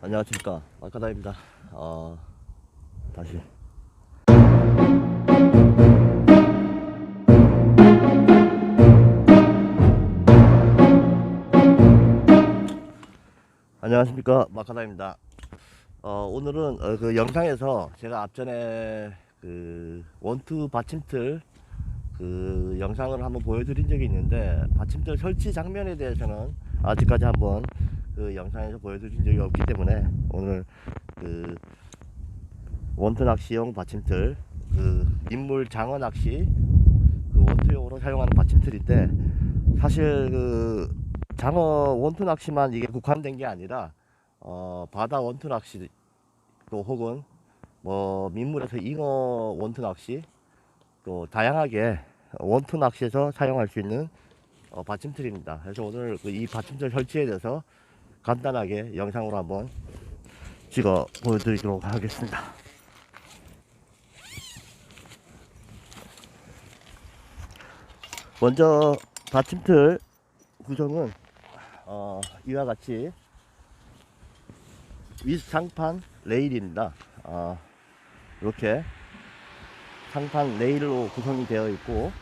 안녕하십니까. 마카다입니다. 어, 다시. 안녕하십니까. 마카다입니다. 어, 오늘은 어, 그 영상에서 제가 앞전에 그 원투 받침틀 그 영상을 한번 보여드린 적이 있는데 받침틀 설치 장면에 대해서는 아직까지 한번 그 영상에서 보여드린 적이 없기 때문에 오늘 그 원투 낚시용 받침틀 그 민물 장어 낚시 그 원투용으로 사용하는 받침틀인데 사실 그 장어 원투 낚시만 이게 국한된 게 아니라 어 바다 원투 낚시 또 혹은 뭐 민물에서 잉어 원투 낚시 또 다양하게 원투 낚시에서 사용할 수 있는 어, 받침틀입니다. 그래서 오늘 그이 받침틀 설치에 대해서 간단하게 영상으로 한번 찍어 보여드리도록 하겠습니다. 먼저 받침틀 구성은 어, 이와 같이 윗상판 레일입니다. 어, 이렇게 상판 레일로 구성이 되어 있고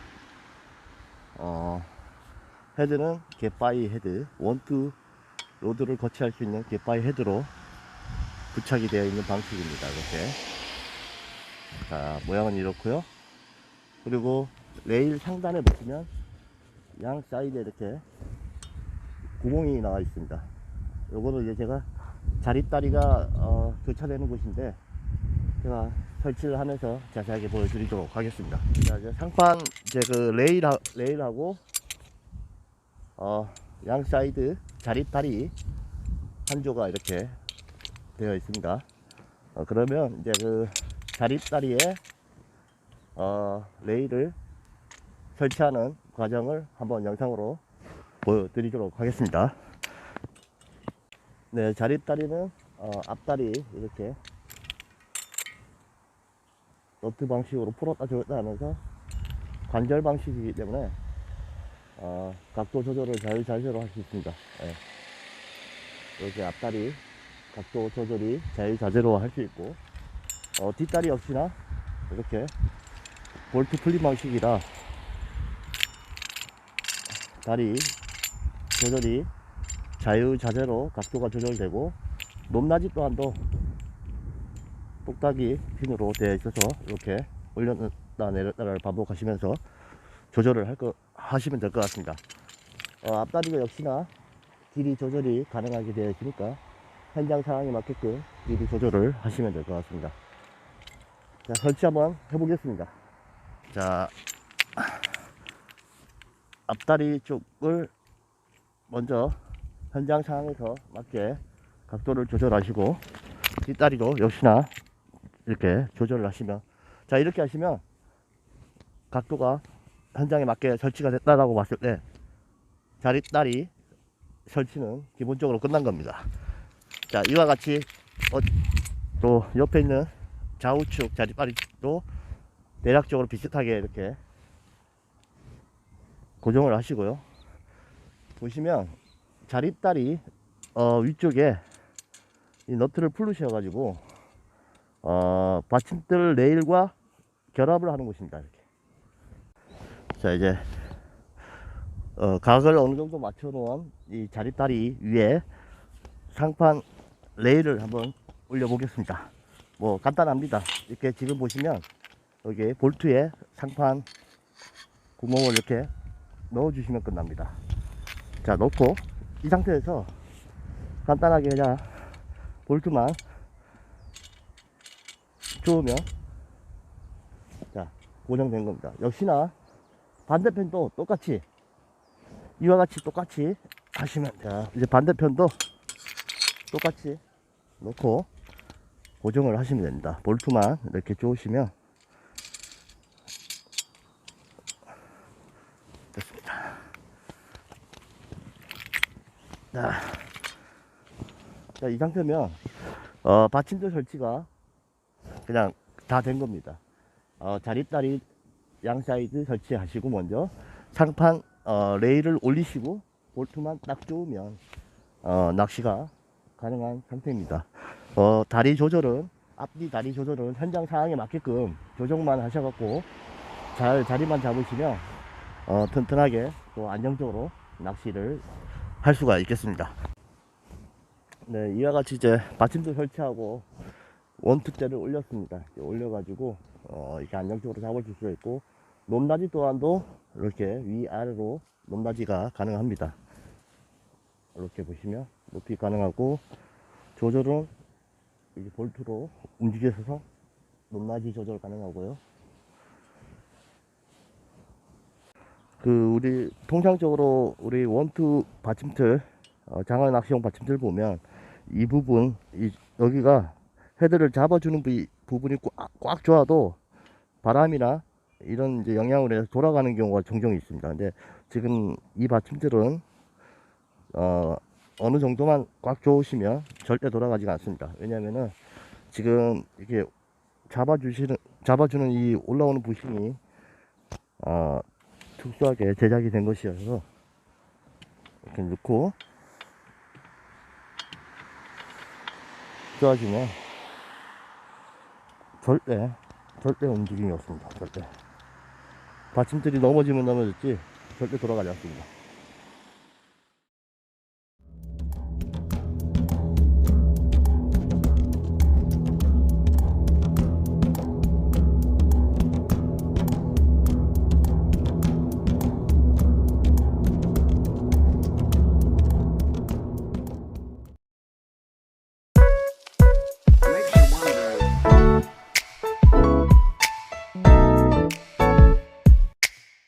어, 헤드는 갯바위 헤드 원투 로드를 거치할 수 있는 갯바위 헤드로 부착이 되어 있는 방식입니다. 이렇게 자 모양은 이렇고요. 그리고 레일 상단에 보시면 양 사이드에 이렇게 구멍이 나와 있습니다. 요거는 이제 제가 자릿다리가 어, 교차되는 곳인데 제가 설치를 하면서 자세하게 보여드리도록 하겠습니다. 자, 이제 상판 이제 그 레일 레일하고 어, 양 사이드 자릿다리 한 조가 이렇게 되어 있습니다. 어, 그러면 이제 그 자릿다리에 어, 레일을 설치하는 과정을 한번 영상으로 보여드리도록 하겠습니다. 네, 자릿다리는 어, 앞다리 이렇게 너트 방식으로 풀었다 줬다 하면서 관절 방식이기 때문에 어, 각도 조절을 자유자재로 할 수 있습니다. 예. 이렇게 앞다리 각도 조절이 자유자재로 할 수 있고 어, 뒷다리 역시나 이렇게 볼트 플립 방식이라 다리 조절이 자유자재로 각도가 조절되고 높낮이 또한도 똑딱이 핀으로 되어 있어서 이렇게 올렸다 내렸다를 반복하시면서 조절을 할 거, 하시면 될 것 같습니다. 어, 앞다리가 역시나 길이 조절이 가능하게 되어 있으니까 현장 상황에 맞게끔 길이 조절을 하시면 될 것 같습니다. 자, 설치 한번 해보겠습니다. 자, 앞다리 쪽을 먼저 현장 상황에서 맞게 각도를 조절하시고 뒷다리도 역시나 이렇게 조절을 하시면 자 이렇게 하시면 각도가 현장에 맞게 설치가 됐다라고 봤을 때 자릿다리 설치는 기본적으로 끝난 겁니다 자 이와 같이 어, 또 옆에 있는 좌우측 자릿다리도 대략적으로 비슷하게 이렇게 고정을 하시고요 보시면 자릿다리 어, 위쪽에 이 너트를 풀으셔 가지고 어, 받침대 레일과 결합을 하는 곳입니다. 이렇게. 자 이제 어, 각을 어느 정도 맞춰 놓은 이 자릿다리 위에 상판 레일을 한번 올려 보겠습니다. 뭐 간단합니다. 이렇게 지금 보시면 여기 볼트에 상판 구멍을 이렇게 넣어 주시면 끝납니다. 자 넣고 이 상태에서 간단하게 그냥 볼트만 좋으면 자 고정된 겁니다 역시나 반대편도 똑같이 이와 같이 똑같이 하시면 자 이제 반대편도 똑같이 놓고 고정을 하시면 됩니다 볼트만 이렇게 쪼으시면 됐습니다 자, 자, 이 상태면 어, 받침대 설치가 그냥 다 된 겁니다. 어, 자릿다리 양 사이드 설치하시고 먼저 상판 어, 레일을 올리시고 볼트만 딱 조으면 어, 낚시가 가능한 상태입니다. 어, 다리 조절은 앞뒤 다리 조절은 현장 상황에 맞게끔 조정만 하셔갖고 잘 자리만 잡으시면 어, 튼튼하게 또 안정적으로 낚시를 할 수가 있겠습니다. 네, 이와 같이 이제 받침대 설치하고 원투째를 올렸습니다. 올려가지고 어, 이렇게 안정적으로 잡아줄 수가 있고 높낮이 또한도 이렇게 위아래로 높낮이가 가능합니다. 이렇게 보시면 높이 가능하고 조절은 이제 볼트로 움직여서 높낮이 조절 가능하고요. 그 우리 통상적으로 우리 원투 받침틀 어, 장어 낚시용 받침틀 보면 이 부분 이 여기가 헤드를 잡아주는 부, 부분이 꽉, 꽉 좋아도 바람이나 이런 이제 영향으로 해서 돌아가는 경우가 종종 있습니다. 근데 지금 이 받침틀은 어, 어느 정도만 꽉 좋으시면 절대 돌아가지가 않습니다. 왜냐면은 지금 이렇게 잡아주시는 잡아주는 이 올라오는 부심이 어, 특수하게 제작이 된 것이어서 이렇게 넣고 좋아지면 절대 절대 움직임이 없습니다. 절대 받침들이 넘어지면 넘어졌지 절대 돌아가지 않습니다.